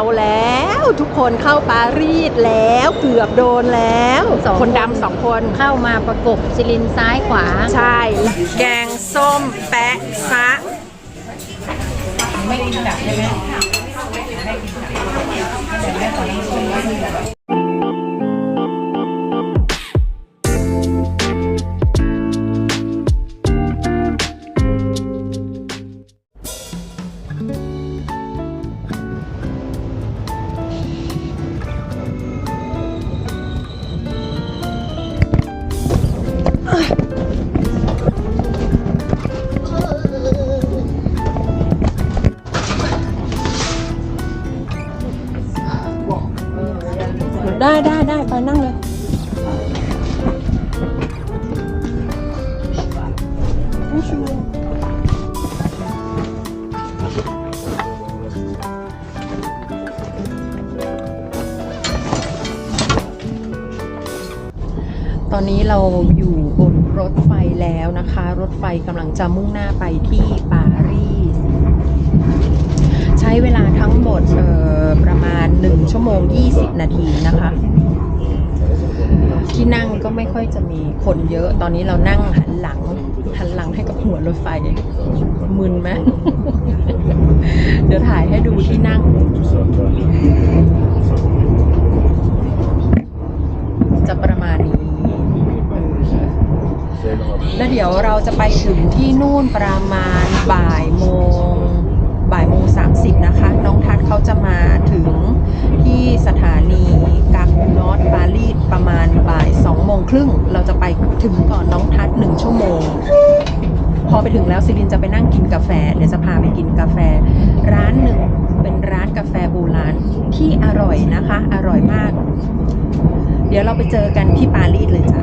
เอาแล้วทุกคนเข้าปารีสแล้วเกือบโดนแล้วสองคนคนดำสองคนเข้ามาประกบซิลินซ้ายขวา ใช่ แกงส้มแปะซะได้ไได้ได้ได้ไปนั่งเลย ตอนนี้เราอยู่บนรถไฟแล้วนะคะ รถไฟกำลังจะมุ่งหน้าไปที่ปารีส ใช้เวลา หมดประมาณ 1 ชั่วโมง 20 นาทีนะคะ ที่นั่งก็ไม่ค่อยจะมีคนเยอะ ตอนนี้เรานั่งหันหลังหันหลังให้กับหัวรถไฟ มึนไหม เดี๋ยวถ่ายให้ดูที่นั่งจะประมาณนี้แล้วเดี๋ยวเราจะไปถึงที่นู่นประมาณบ่ายโมง บ่ายโมงสามสิบนะคะ น้องทัศน์เขาจะมาถึงที่สถานีกาคูนอตปารีสประมาณบ่ายสองโมงครึ่ง เราจะไปถึงก่อนน้องทัศน์หนึ่งชั่วโมง พอไปถึงแล้วซิลินจะไปนั่งกินกาแฟ เดี๋ยวจะพาไปกินกาแฟ ร้านหนึ่งเป็นร้านกาแฟโบราณที่อร่อยนะคะ อร่อยมาก เดี๋ยวเราไปเจอกันที่ปารีสเลยจ้ะ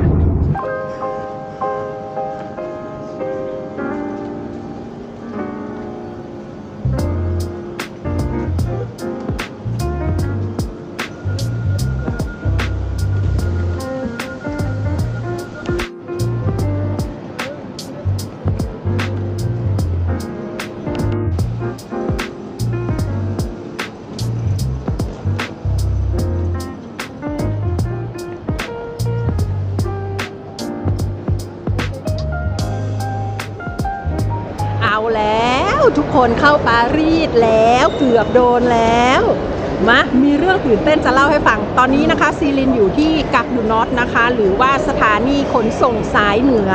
แล้วทุกคนเข้าปารีสแล้วเกือบโดนแล้วมามีเรื่องตื่นเต้นจะเล่าให้ฟัง ตอนนี้นะคะซีลินอยู่ที่กักดูนอตนะคะ หรือว่าสถานีขนส่งสายเหนือ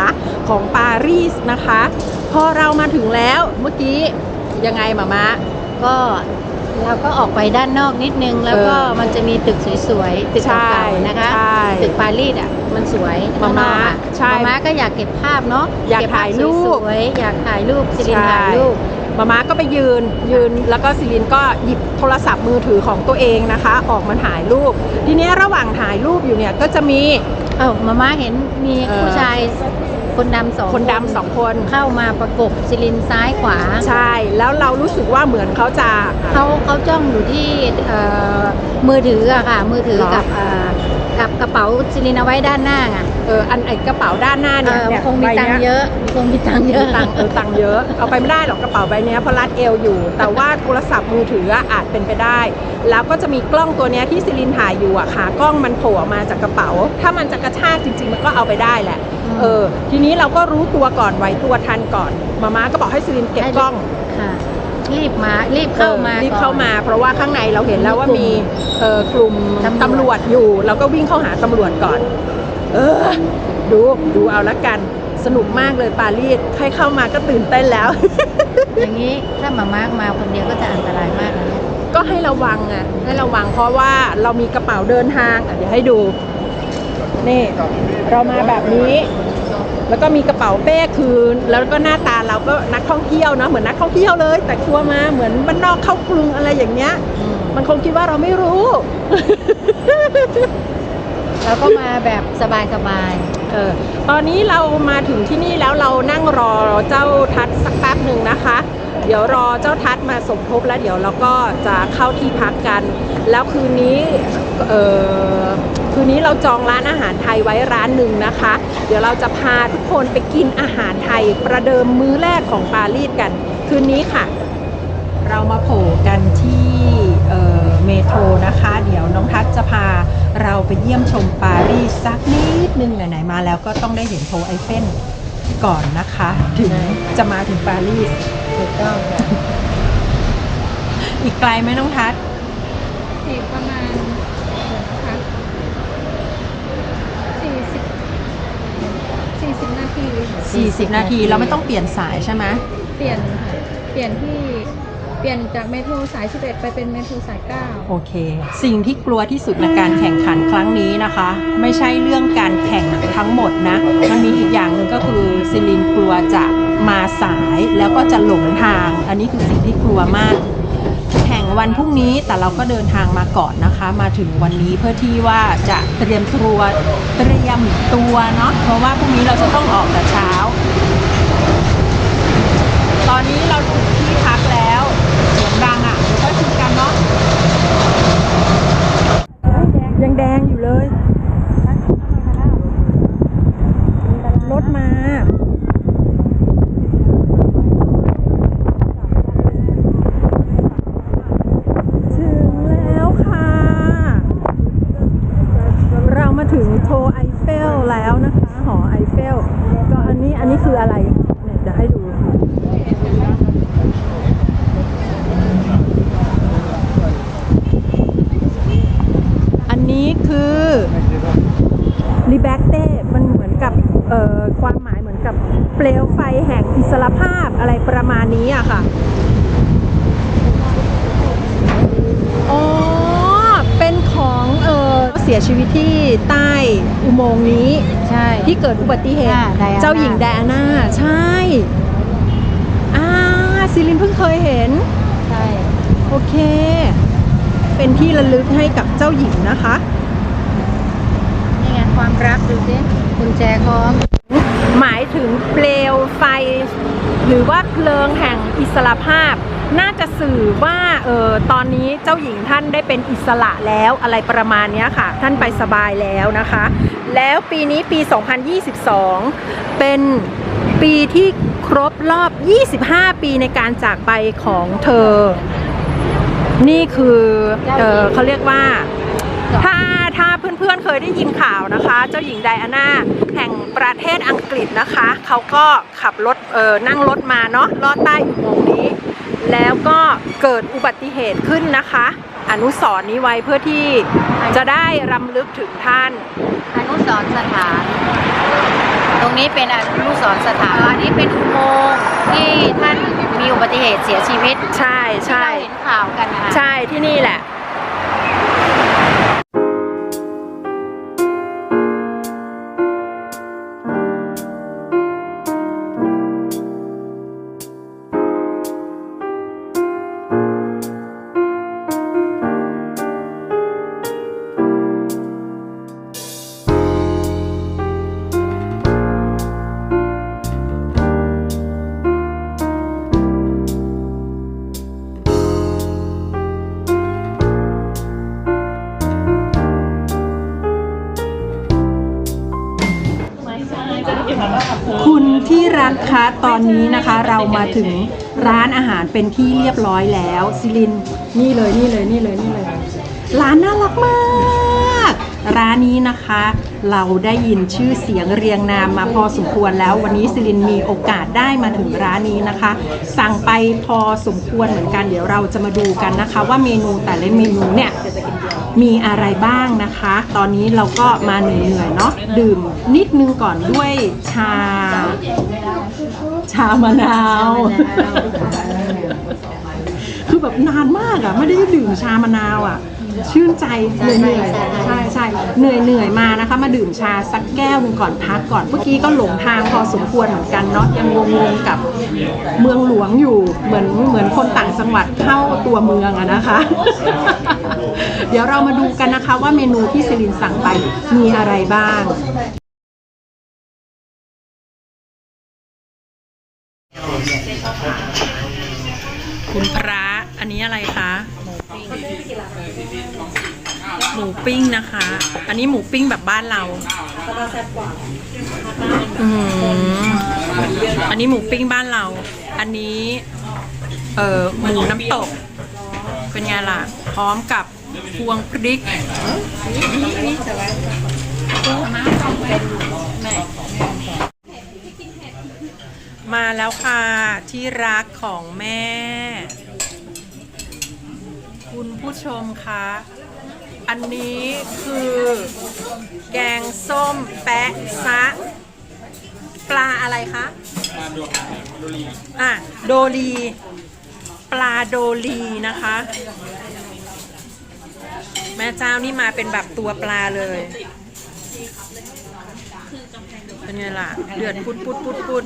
ของปารีสนะคะ พอเรามาถึงแล้วเมื่อกี้ยังไงมามะก็ เราก็ออกไปด้านนอกนิดนึง แล้วก็เออมันจะมีตึกสวยๆตึกใช่เก่าๆนะคะใช่ตึกปารีสอะมันสวยมาม่าข้งนอกอะใช่มาม่าก็อยากเก็บภาพเนาะอยากเภพถ่ายรูปสวยๆอยากถ่ายรูปซิลินถ่ายรูปมาม่าก็ไปยืนยืนแล้วก็ซิลินก็หยิบโทรศัพท์มือถือของตัวเองนะคะ ออกมาถ่ายรูป ทีเนี้ยระหว่างถ่ายรูปอยู่เนี่ยก็จะมีเอ้ามาม่าเห็นมีเออผู้ชาย คนดำสองคนดำสองคน เข้ามาประกบซิลินซ้ายขวา ใช่ แล้วเรารู้สึกว่าเหมือนเขาจะเขาเขาจ้องอยู่ที่เอ่อมือถืออะค่ะ มือถือเหรอกับเอ่อกับกระเป๋าซิลินเอาไว้ด้านหน้าอะเอออันไอกระเป๋าด้านหน้าเอเนี่ยอเนี่ยคงมีตังค์ใบเยนี้อะ คงมีตังค์เยอะตังค์เออตังค์เยอะ เอาไปไม่ได้หรอกกระเป๋าใบเนี้ยเพราะรัดเอวอยู่ แต่ว่าโทรศัพท์มือถืออะอาจเป็นไปได้ แล้วก็จะมีกล้องตัวเนี้ยที่ซิลินถ่ายอยู่อะขากล้องมันโผล่ออกมาจากกระเป๋า ถ้ามันจะกระชากจริง ๆ มันก็เอาไปได้แหละอืม เออ ทีนี้เราก็รู้ตัวก่อนไหวตัวทันก่อนมาม่าก็บอกให้ซิลินเก็บกล้อง ค่ะ รีบมารีบเข้ามาออรีบก่อนเข้ามา เพราะว่าข้างในเราเห็นแล้วว่ามีมีกลุ่มเออกลุ่มตำรวจตำรวจอยู่ เราก็วิ่งเข้าหาตำรวจก่อน เออ ดูดูเอาละกันสนุกมากเลยปารีสใครเข้ามาก็ตื่นเต้นแล้ว อย่างนี้ถ้ามามาร์กมาคนเดียวก็จะอันตรายมากนะเนี่ยก็ให้ระวังอะให้ระวังเพราะว่าเรามีกระเป๋าเดินทางอะเดี๋ยวให้ดู นี่ เรามาแบบนี้ แล้วก็มีกระเป๋าเป้คือแล้วก็หน้าตาเราก็นักท่องเที่ยวเนาะเหมือนนักท่องเที่ยวเลย แต่ทัวร์มาเหมือนบ้านนอกเข้ากรุงอะไรอย่างเงี้ย มันคงคิดว่าเราไม่รู้เราก็มาแบบสบายเออตอนนี้เรามาถึงที่นี่แล้วเรานั่งรอเจ้าทัดสักแป๊บหนึ่งนะคะ เดี๋ยวรอเจ้าทัดมาสมทบแล้วเดี๋ยวเราก็จะเข้าที่พักกัน แล้วคืนนี้ เออคืนนี้เราจองร้านอาหารไทยไว้ร้านหนึ่งนะคะ เดี๋ยวเราจะพาทุกคนไปกินอาหารไทยประเดิมมื้อแรกของปารีสกัน คืนนี้ค่ะ เรามาโผล่กันที่เอ่อเมเราไปเยี่ยมชมปารีสสักนิดนึงไหนๆมาแล้วก็ต้องได้เห็นโทไอเฟนก่อนนะคะ ถึงจะมาถึงปารีสถูกต้องค่ะอีกไกลไหมน้องทัศน์อีกประมาณนะคะสี่สิบสี่สิบนา ที 40 นาทีเราไม่ต้องเปลี่ยนสายใช่ไหมเปลี่ยนค่ะเปลี่ยนที่เปลี่ยนจากเมโทรสาย 11 ไปเป็นเมโทรสาย 9 โอเค สิ่งที่กลัวที่สุดในการแข่งขันครั้งนี้นะคะ ไม่ใช่เรื่องการแข่งทั้งหมดนะ มันมีอีกอย่างหนึ่งก็คือซิลินกลัวจะมาสายแล้วก็จะหลงทาง อันนี้คือสิ่งที่กลัวมากแข่ง วันพรุ่งนี้แต่เราก็เดินทางมาก่อนนะคะ มาถึงวันนี้เพื่อที่ว่าจะเตรียมตัวเตรียมตัวเนาะเพราะว่าพรุ่งนี้เราจะต้องออกแต่เช้า ตอนนี้เราถูกแล้วเสียงดังอะเดี๋ยวค่อยคุยกันเนาะยังแดงอยู่เลย รถมา ถึงแล้วค่ะ เรามาถึงโทไอเฟลแล้วนะคะ หอไอเฟล ก็อันนี้อันนี้คืออะไรเนี่ยเดี๋ยวให้ดู อันนี้คือลิแบกเต้มันเหมือนกับเอ่อความหมายเหมือนกับเปลวไฟแห่งอิสรภาพอะไรประมาณนี้อะค่ะอ๋อเป็นของเออเสียชีวิตที่ใต้อุโมงค์นี้ ใช่ ที่เกิดอุบัติเหตุค่ะ Diana เจ้าหญิงไดอาน่า ใช่อ่าซิลินเพิ่งเคยเห็น ใช่ โอเค เป็นที่ระลึกให้กับเจ้าหญิงนะคะ นี่ไงความรักดูสิกุญแจคล้อง หมายถึงเปลวไฟ หรือว่าเพลิงแห่งอิสรภาพ น่าจะสื่อว่าเออตอนนี้เจ้าหญิงท่านได้เป็นอิสระแล้วอะไรประมาณนี้ค่ะ ท่านไปสบายแล้วนะคะ แล้วปีนี้ปี 2022 เป็นปีที่ครบรอบ 25 ปีในการจากไปของเธอ นี่คือเออเขาเรียกว่า ถ้าถ้าเพื่อนๆเคยได้ยินข่าวนะคะ เจ้าหญิงไดอาน่าแห่งประเทศอังกฤษนะคะ เขาก็ขับรถเออนั่งรถมาเนาะลอดใต้อุโมงค์นี้ แล้วก็เกิดอุบัติเหตุขึ้นนะคะ อนุสรณ์นี้ไว้เพื่อที่จะได้รำลึกถึงท่าน อนุสรณ์สถาน ตรงนี้เป็นอนุสรณ์สถานอันนี้เป็นอุโมงค์ที่ท่านมีอุบัติเหตุเสียชีวิต ใช่ใช่ที่เราเห็นข่าวกันนะคะ ใช่ที่นี่แหละ คุณที่รักคะตอนนี้นะคะเรามาถึงร้านอาหารเป็นที่เรียบร้อยแล้วซิลินนี่เลยนี่เลยนี่เลยนี่เลยร้านน่ารักมาก ร้านนี้นะคะ เราได้ยินชื่อเสียงเรียงนามมาพอสมควรแล้ว วันนี้ซิลินมีโอกาสได้มาถึงร้านนี้นะคะ สั่งไปพอสมควรเหมือนกันเดี๋ยวเราจะมาดูกันนะคะ ว่าเมนูแต่ละเมนูเนี่ย มีอะไรบ้างนะคะ ตอนนี้เราก็มาเหนื่อยๆเนาะดื่มนิดนึงก่อนด้วยชา ชามะนาว คือแบบนานมากอะไม่ได้ดื่มชามะนาวอะ ชื่นใจเหนื่อยเหนื่อยๆใช่ใช่เหนื่อยเหนื่อยๆมานะคะ มาดื่มชาสักแก้วหนึงก่อนพักก่อนเมื่อกี้ก็หลงทางพอสมควรเหมือนกันเนาะยังงงๆกับเมืองหลวงอยู่เหมือนเหมือนคนต่างจังหวัดเข้าตัวเมืองอะนะคะ เดี๋ยวเรามาดูกันนะคะว่าเมนูที่ซิลินสั่งไปมีอะไรบ้าง ปิ้งนะคะ อันนี้หมูปิ้งแบบบ้านเราอืมอันนี้หมูปิ้งบ้านเรา อันนี้ เอ่อหมูน้ำตก เป็นไงล่ะ พร้อมกับพวงพริกมาแล้วค่ะที่รักของแม่ คุณผู้ชมคะ อันนี้คือแกงส้มแปะซะปลาอะไรคะอะโดลีปลาโดลีนะคะ แม่เจ้านี่มาเป็นแบบตัวปลาเลย เป็นไงล่ะ เดือดปุดปุดปุดปุด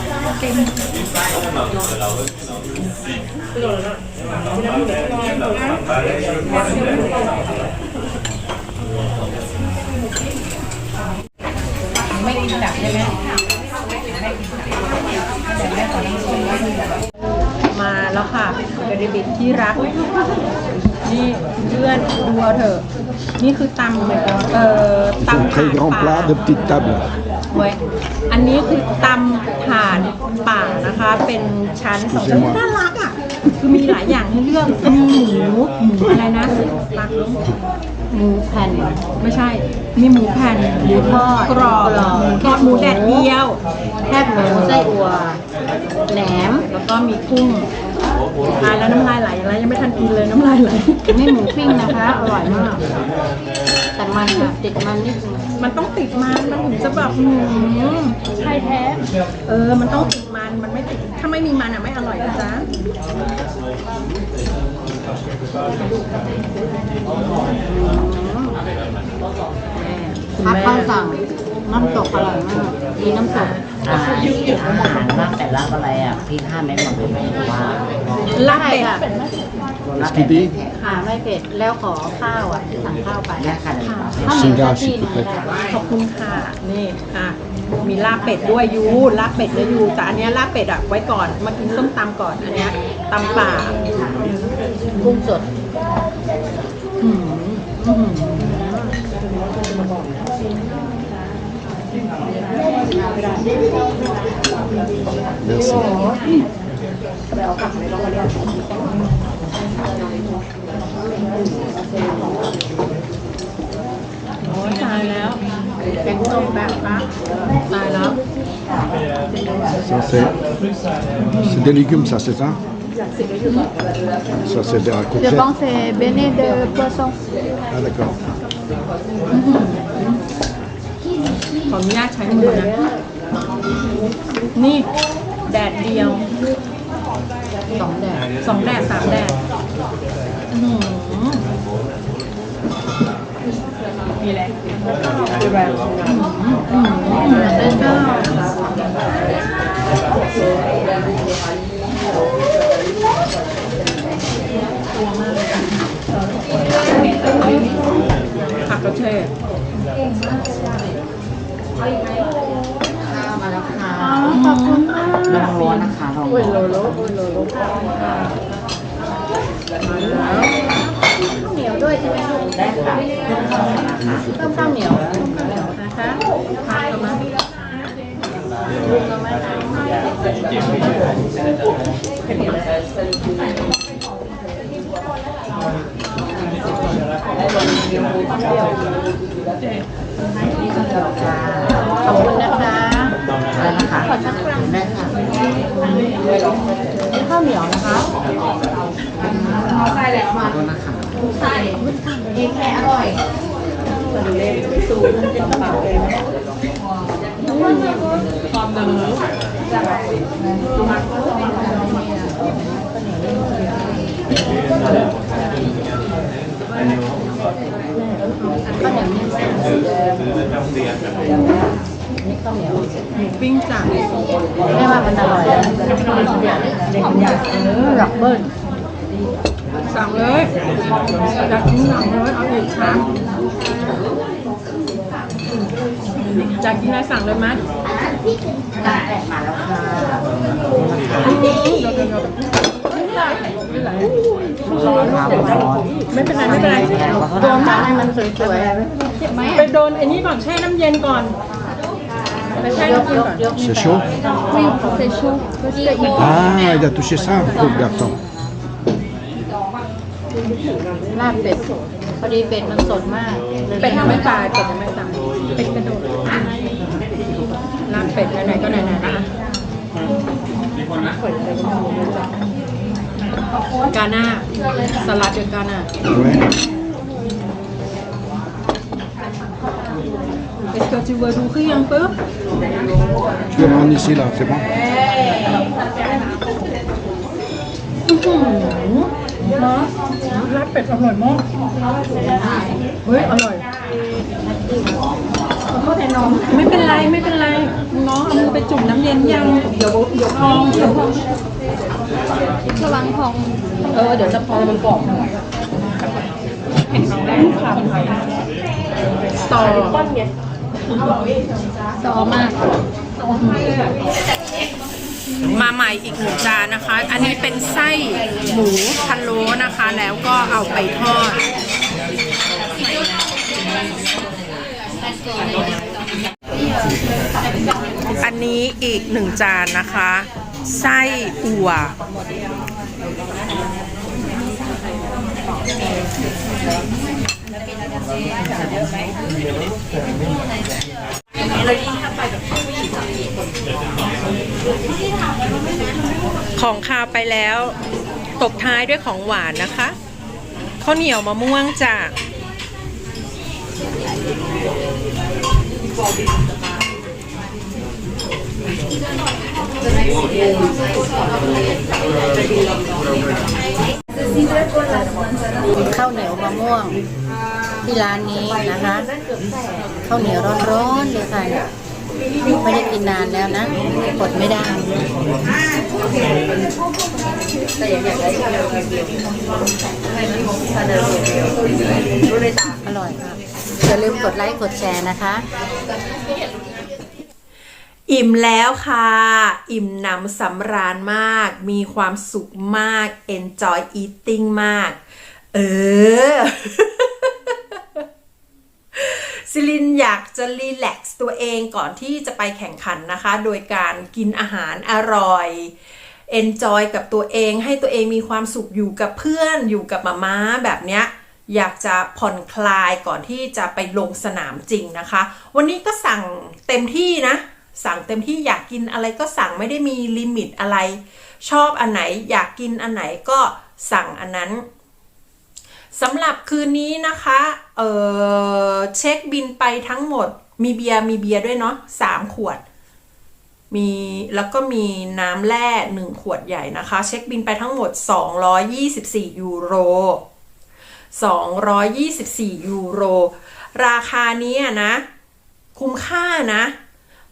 ค่ะกระดิบที่รัก นี่เพื่อนดูเอาเถอะ นี่คือตำเอ่อ C'est un ตำ très grand ป่า plat de petite table. เว้ยอันนี้คือตำถ่านป่านะคะ เป็นชั้นสองชั้น Excusez-moi น่ารักอะ คือมีหลายอย่างให้เลือกมีหมูหมูอะไรนะตักหมูแผ่นไม่ใช่ มีหมูแผ่นหมูทอดกรอบกรอบหมูทอดหมูแดดเดียวแคบหมูไส้อั่วแหนมแล้วก็มีกุ้ง ทานแล้วน้ำลายไหลแล้วยังไม่ทันกินเลยน้ำลายไหลนี่หมูปิ้งนะคะ อร่อยมาก แต่มันแบบติดมันนิดนึงมันต้องติดมันมันถึงจะแบบอืมใช่แท้ เออ มันต้องติดมัน มันไม่ติด ถ้าไม่มีมันอะไม่อร่อยนะจ๊ะพักข้าวสั่ง น้ำตกอร่อยมากดีน้ำตกอาหารอาหารมากแต่ละอะไรอะพี่ห้าเม็ดหมดเลยไหมหรือว่าลาบเป็ดค่ะ Qu'est-ce qu'il dit ค่ะไม่เผ็ดแล้วขอข้าวอะสั่งข้าวไปแยกกันเลยครับข้าวเหนียว Singa, ที่ s'il ห te นึ่ง plaît. ได้ขอบคุณค่ะนี่ค่ะ มีลาบเป็ดด้วยยูลาบเป็ดด้วยยูแต่อันเนี้ยลาบเป็ดอะไว้ก่อนมากินส้มตำก่อนอันเนี้ยตำป่ากุ้งสดอืมอืม Merci. โอ้ยตายแล้วแกงส้มแบบปะตายแล้ว Ça, c'est. C'est des légumes, ça, c'est ça Ça, c'est de la Je courgette. pense que c'est béné de poisson. Ah, d'accord. ขออนุญาตใช้มือนะ นี่แดดเดียว สองแดดสองแดดสามแดดอื้อหือมีแหละคือแบบอื้อหือเดินเจ้าผักกระเฉ ดข้าวมาแล้วค่ะขอบคุณมากลองร้อนนะคะลองร้อนเหนียวด้วยใช่ไหมลูกได้ค่ะต้มข้าวเหนียวต้มข้าวเหนียวนะคะผักมาลูกก็ไม่ทาน ขอบคุณนะคะได้นะคะได้ค่ะนี่ข้าวเหนียวนะคะใส่แล้วมาแล้วนะคะใช่เองแค่อร่อยข้าวเหนียวนี่นี่ ข้าวเหนียวหมูปิ้งจากไม่ว่ามันอร่อยนะเด็กอยากเออหลักเบิ้ลสั่งเลยอยากกินสั่งเลยเอาอีกชามจากกินอะไรสั่งเลยมั้ยตั้งแต่มาแล้วค่ะ นครับร้อนไม่เป็นไรไม่เป็นไรโดนมาให้มันสวยไปโดนไอ้นี่ก่อนแช่น้ำเย็นก่อนไปแช่น้ำเย็นก่อน C'est chaud Oui, c'est chaud. Ah, il a touché ça Regarde, attends. ลาบเป็ดพอดีเป็ดมันสดมากเป็ดยังไม่ตายเป็ดยังไม่ตายเป็ดกระโดดลาบเป็ดไหนๆก็ไหนๆนะ กาน่าสลัดเดกาน่า Ouais. Est-ce que tu veux nourrir un peu Tu veux prendre ici, là, c'est bon เนาะลาบเป็ดอร่อยมากเฮ้ยอร่อยขอโทษแทนน้องไม่เป็นไรไม่เป็นไร น้องเอามือไปจุ่มน้ำเย็นยัง เดี๋ยวเดี๋ยวพองเดี๋ยวพอง ระวังพองเออเดี๋ยวจะพองมันกรอบหน่อยเห็นครั้งแรกค่ะต่อต่อมาก มาใหม่อีกหนึ่งจานนะคะ อันนี้เป็นไส้หมูพะโล้นะคะ แล้วก็เอาไปทอดอันนี้อีกหนึ่งจานนะคะ ไส้อัวของคาวไปแล้ว ตบท้ายด้วยของหวานนะคะข้าวเหนียวมะม่วงจ้ะ ข้าวเหนียวมะม่วงที่ร้านนี้นะคะข้าวเหนียวร้อนๆเลยค่ะไม่ได้กินนานแล้วนะกดไม่ได้อร่อยค่ะอย่าลืมกดไลค์กดแชร์นะคะ อิ่มแล้วค่ะ อิ่มหนำสำราญมาก มีความสุขมาก enjoy eating มาก เออซิลินอยากจะรีแลกซ์ตัวเองก่อนที่จะไปแข่งขันนะคะ โดยการกินอาหารอร่อย enjoy กับตัวเองให้ตัวเองมีความสุขอยู่กับเพื่อนอยู่กับมาม่าแบบเนี้ยอยากจะผ่อนคลายก่อนที่จะไปลงสนามจริงนะคะ วันนี้ก็สั่งเต็มที่นะ สั่งเต็มที่อยากกินอะไรก็สั่งไม่ได้มีลิมิตอะไร ชอบอันไหนอยากกินอันไหนก็สั่งอันนั้นสำหรับคืนนี้นะคะ เออเช็คบินไปทั้งหมด มีเบียร์มีเบียร์ด้วยเนาะสามขวด มีแล้วก็มีน้ำแร่หนึ่งขวดใหญ่นะคะ เช็คบินไปทั้งหมด 224 ยูโร 224 ยูโร ราคานี้นะ คุ้มค่านะ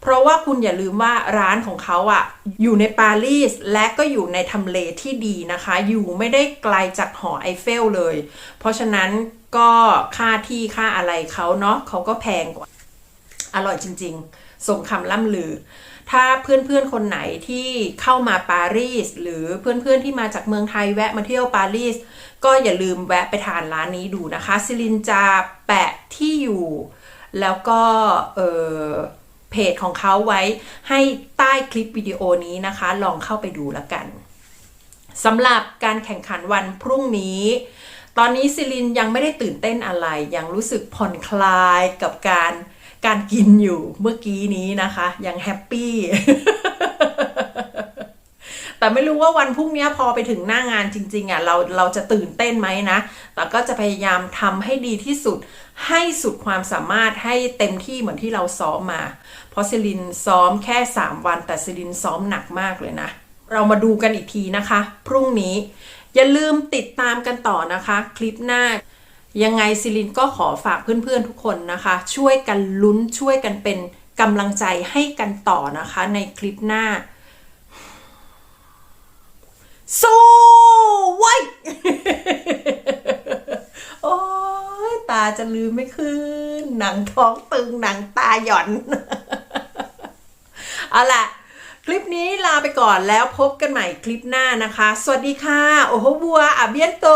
เพราะว่าคุณอย่าลืมว่าร้านของเขาอะอยู่ในปารีสและก็อยู่ในทำเลที่ดีนะคะ อยู่ไม่ได้ไกลจากหอไอเฟลเลย เพราะฉะนั้นก็ค่าที่ค่าอะไรเขาเนาะเขาก็แพงกว่า อร่อยจริงๆส่งคำล่ำลือ ถ้าเพื่อนๆคนไหนที่เข้ามาปารีสหรือเพื่อนๆที่มาจากเมืองไทยแวะมาเที่ยวปารีสก็อย่าลืมแวะไปทานร้านนี้ดูนะคะซิลินจะแปะที่อยู่ แล้วก็เออ เพจของเขาไว้ให้ใต้คลิปวิดีโอนี้นะคะ ลองเข้าไปดูแล้วกันสำหรับการแข่งขันวันพรุ่งนี้ ตอนนี้ซิลินยังไม่ได้ตื่นเต้นอะไร ยังรู้สึกผ่อนคลายกับการการกินอยู่เมื่อกี้นี้นะคะ ยังแฮปปี้แต่ไม่รู้ว่าวันพรุ่งนี้พอไปถึงหน้างานจริงๆอะเราเราจะตื่นเต้นไหมนะ แต่ก็จะพยายามทำให้ดีที่สุด ให้สุดความสามารถให้เต็มที่เหมือนที่เราซ้อมมา เพราะซิลินซ้อมแค่ 3 วัน แต่ซิลินซ้อมหนักมากเลยนะ เรามาดูกันอีกทีนะคะ พรุ่งนี้ อย่าลืมติดตามกันต่อนะคะ คลิปหน้า ยังไงซิลินก็ขอฝากเพื่อนๆทุกคนนะคะ ช่วยกันลุ้นช่วยกันเป็นกำลังใจให้กันต่อนะคะ ในคลิปหน้า สู้ไว้โอ้ยตาจะลืมไม่ขึ้น หนังท้องตึงหนังตาหย่อน เอาล่ะ คลิปนี้ลาไปก่อนแล้วพบกันใหม่คลิปหน้านะคะ สวัสดีค่ะ โอโหบัวอาเบียนโต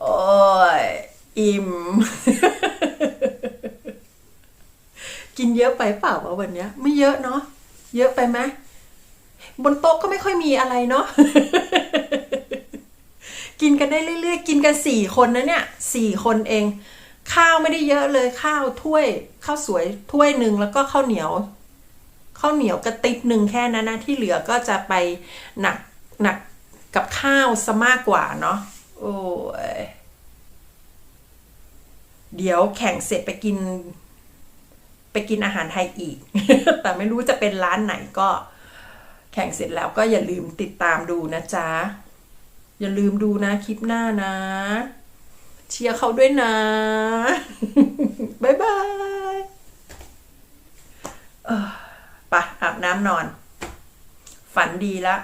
โอ้ย อิ่ม กินเยอะไปเปล่าวะวันเนี้ย ไม่เยอะเนาะ เยอะไปไหมบนโต๊ะก็ไม่ค่อยมีอะไรเนาะกินกันได้เรื่อยๆ กินกันสี่คนนะเนี่ยสี่คนเอง ข้าวไม่ได้เยอะเลยข้าวถ้วยข้าวสวยถ้วยหนึ่งแล้วก็ข้าวเหนียวข้าวเหนียวกระติบหนึ่งแค่นั้นนะที่เหลือก็จะไปหนักหนักกับข้าวซะมากกว่าเนาะโอ้ยเดี๋ยวแข่งเสร็จไปกิน ไปกินอาหารไทยอีก แต่ไม่รู้จะเป็นร้านไหนก็ แข่งเสร็จแล้วก็อย่าลืมติดตามดูนะจ๊ะ อย่าลืมดูนะคลิปหน้านะ เชียร์เขาด้วยนะ บ๊ายบายไปอาบน้ำนอน ฝันดีละ